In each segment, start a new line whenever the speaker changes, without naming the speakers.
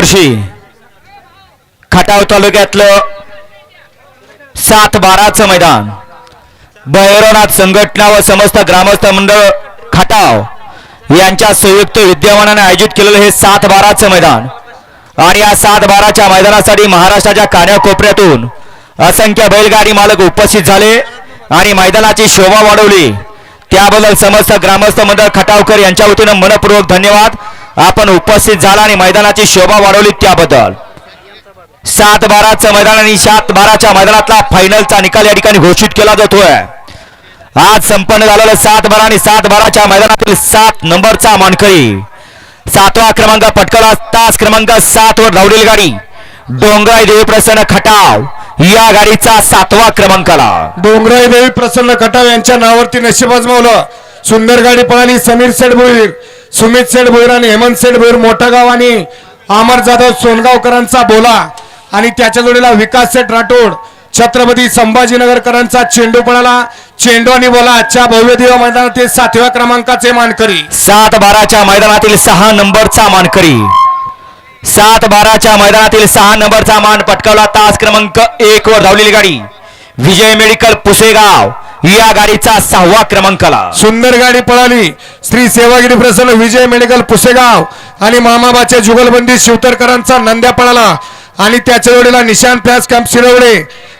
वर्षी खटाव तालुक्यातलं सात बाराचं मैदान. भैरवनाथ संघटना व समस्त ग्रामस्थ मंडळ खटाव यांच्या संयुक्त विद्यमानाने आयोजित केलेलं हे सात बाराचं मैदान. आणि या सात बाराच्या मैदानासाठी महाराष्ट्राच्या कान्याकोपऱ्यातून असंख्य बैलगाडी मालक उपस्थित झाले आणि मैदानाची शोभा वाढवली. त्याबद्दल समस्त ग्रामस्थ मंडळ खटावकर यांच्या वतीनं मनपूर्वक धन्यवाद. आपण उपस्थित झाला आणि मैदानाची शोभा वाढवली त्याबद्दल. सात बाराचं मैदान आणि सात बाराच्या मैदानातला फायनलचा निकाल या ठिकाणी घोषित केला जातोय. आज संपन्न झालेलं सात बारा आणि सात बाराच्या मैदानातील सात नंबरचा मानकरी. सातवा क्रमांक पटकला तास क्रमांक सात वर धावलेली गाडी. डोंगराई देवी प्रसन्न खटाव या गाडीचा सातवा क्रमांकाला.
डोंगराई देवी प्रसन्न खटाव यांच्या नावावरती नशीब आजमावलं सुंदर गाडी पळाली समीर सेठ भोईर सुमित सेठ भोईर आणि हेमंत सेठ भोईर मोठा गाव आणि अमर जाधव सोनगावकरांचा बोला. आणि त्याच्या जोडीला विकास सेठ राठोड छत्रपती संभाजीनगरकरांचा चेंडू पळाला. चेंडू आणि बोला आजच्या भव्य दिवा मैदानातील सातव्या क्रमांकाचे मानकरी.
सात बाराच्या मैदानातील सहा नंबरचा मानकरी. सात बाराच्या मैदानातील सहा नंबरचा मान पटकावला तास क्रमांक एक वर धावलेली गाडी. विजय मेडिकल पुसेगाव. या गाडीचा सहावा क्रमांकाला
सुंदर गाडी पळाली. श्री सेवागिरी प्रसन्न विजय मेडिकल पुसेगाव आणि मामाबाचे जुगलबंदी शिवतरकरांचा नंद्या पळाला आणि त्याच्या जोडीला निशान प्यास कॅम्प शिरवडे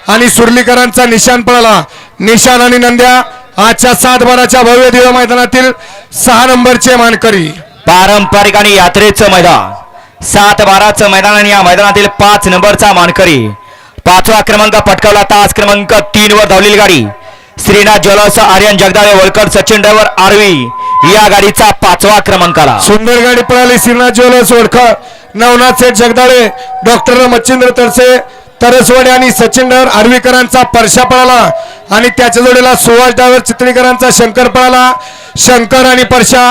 आणि सुर्लीकरांचा निशान पळाला. निशान आणि नंद्या आजच्या सात बाराच्या भव्य दिव्य मैदानातील सहा नंबरचे मानकरी.
पारंपरिक आणि यात्रेचं मैदान. सात बाराचं मैदान आणि या मैदानातील पाच नंबरचा मानकरी. पाचवा क्रमांक पटकावला. तास क्रमांक तीन वर धावलेली गाडी. श्रीनाथ ज्वेलर्स आर्यन जगदाळे वळकर सचिन ड्रायव्हर आरवी या गाडीचा पाचवा क्रमांकाला.
सुंदर गाडी पळाली श्रीनाथ ज्वेलर्स ओळखा. नवनाथ सेठ जगदाळे डॉक्टर मच्छिंद्र तरसे तरसवाडे आणि सचिन डावर आर्वीकरांचा परशा पळाला. आणि त्याच्या जोडीला सुभाष डावर चित्रीकरांचा शंकर पळाला. शंकर आणि परशा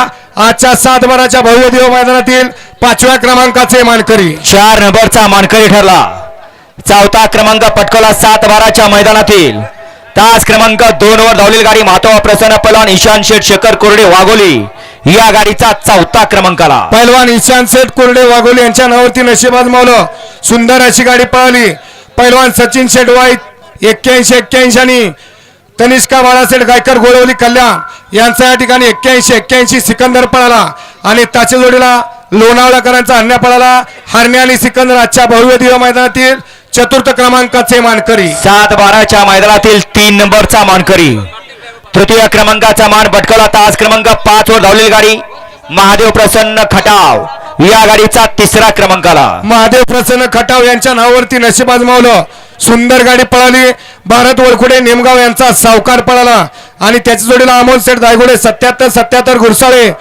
आजच्या सात बाराच्या भव्य दिव मैदानातील पाचव्या क्रमांकाचे मानकरी.
चार नंबरचा मानकरी ठरला. चौथा क्रमांक पटकवला सात बाराच्या मैदानातील. तास क्रमांक दोन वर धावलेली गाडी मातोवा प्रसन्न पलवान ईशान शेठ शेखर कोरडे वाघोली. या गाडीचा चौथा क्रमांकाला.
पैलवान ईशान शेठ कोरडे वाघोली यांच्या नावावरती नशीब मावलं. सुंदर अशी गाडी पळाली. पैलवान सचिन शेठ वाईट एक्क्याऐंशी एक्क्याऐंशी आणि तनिष्का बाळासेठ गायकर गोळवली कल्याण यांचा या ठिकाणी एक्क्याऐंशी एक्क्याऐंशी सिकंदर पळाला आणि त्याच्या जोडीला लोणावळाकरांचा अन्य पळाला. हरण्या आणि सिकंदर आजच्या भव्य दिव्य मैदानातील चतुर्थ क्रमांकाचे मानकरी.
सात बाराच्या मैदानातील तीन नंबरचा मानकरी. तृतीय क्रमांकाचा मान पटकवला तास क्रमांक पाच वर धावलेली गाडी महादेव प्रसन्न खटाव. या गाडीचा तिसरा क्रमांकाला
महादेव प्रसन्न खटाव यांच्या नावावरती नशीब आजमावलं. सुंदर गाडी पळाली. भारत वरखुडे नेमगाव यांचा सावकार पळाला. आणि त्याच्या जोडीला अमोल सेठ दायगुडे सत्याहत्तर सत्याहत्तर घुरसाळे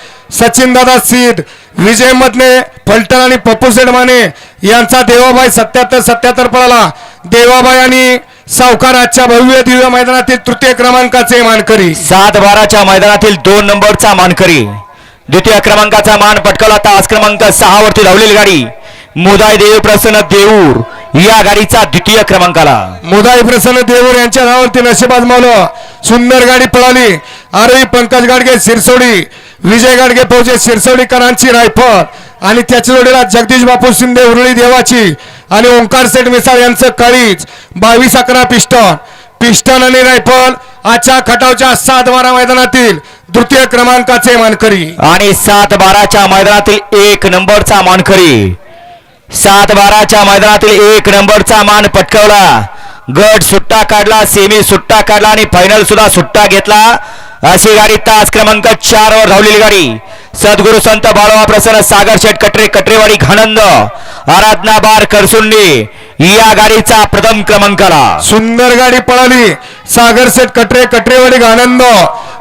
सचिन दादा सीद विजय मधने फलटण आणि पप्पू सेठ माने यांचा देवाबाई सत्याहत्तर सत्याहत्तर पळाला. देवाबाई आणि सावकार आजच्या भव्य दिव्य मैदानातील तृतीय क्रमांकाचे मानकरी.
सात बाराच्या मैदानातील दोन नंबरचा मानकरी. द्वितीय क्रमांकाचा मान पटकवला तास क्रमांक सहा वरती धावलेली गाडी. मुदाय देव प्रसन्न देऊर या गाडीचा द्वितीय क्रमांकाला.
मुदाई प्रसन्न देऊर यांच्या नावावरती नशीब आजमावलं सुंदर गाडी पळाली. आरोही पंकज गाडगे सिरसोडी विजय गाडगे फौजे सिरसोडीकरांची रायफल आणि त्याच्या जोडीला जगदीश बापू शिंदे उरळी देवाची आणि ओंकार सेठ मिसाळ यांचं काळीच बावीस अकरा पिस्टन. पिस्टन आणि रायफल आजच्या खटावच्या सात बारा मैदानातील तृतीय क्रमांकाचे मानकरी.
आणि सात बाराच्या मैदानातील एक नंबरचा मानकरी. सात बाराच्या मैदानातील एक नंबरचा मान पटकवला. गट सुट्टा काढला सेमी सुट्टा काढला आणि फायनल सुद्धा सुट्टा घेतला. अशी गाडी तास क्रमांक चार वर धावलेली गाडी। सद्गुरु संत बाळवा प्रसन्न सागर शेठ कटरे कटरेवाडी घाणंद आराधना बार करसुंडी या गाडीचा प्रथम क्रमांकाला
सुंदर गाडी पळाली. सागर सेठ कटरे कटरेवाडी आनंद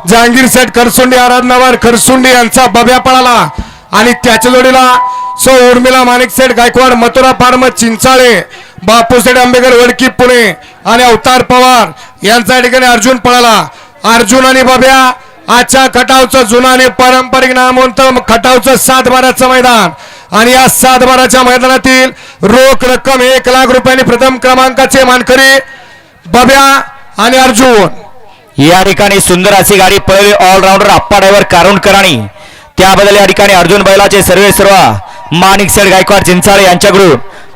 जहांगीर सेठ खरसुंडी आराधनावर खरसुंडी यांचा बब्या पळाला. आणि त्याच्या जोडीला सो उर्मिला माणिक सेठ गायकवाड मथुरा फार्म चिंचाळे बापू सेठ आंबेकर वडकी पुणे आणि अवतार पवार यांच्या ठिकाणी अर्जुन पळाला. अर्जुन आणि बब्या आजच्या खटावचं जुनं आणि पारंपरिक नामवंत खटावचं सात बाराचं मैदान. आणि या सात बाराच्या मैदानातील रोख रक्कम एक लाख रुपयांनी प्रथम क्रमांकाचे मानकरी बब्या आणि अर्जुन.
या ठिकाणी सुंदर अशी गाडी पळवली ऑलराऊंडर आप्पा ड्रायव्हर कारुणकर आणि त्याबद्दल या ठिकाणी अर्जुन बैलाचे सर्वे सर्व माणिक सेड गायकवाड चिंचाळे यांच्याकडून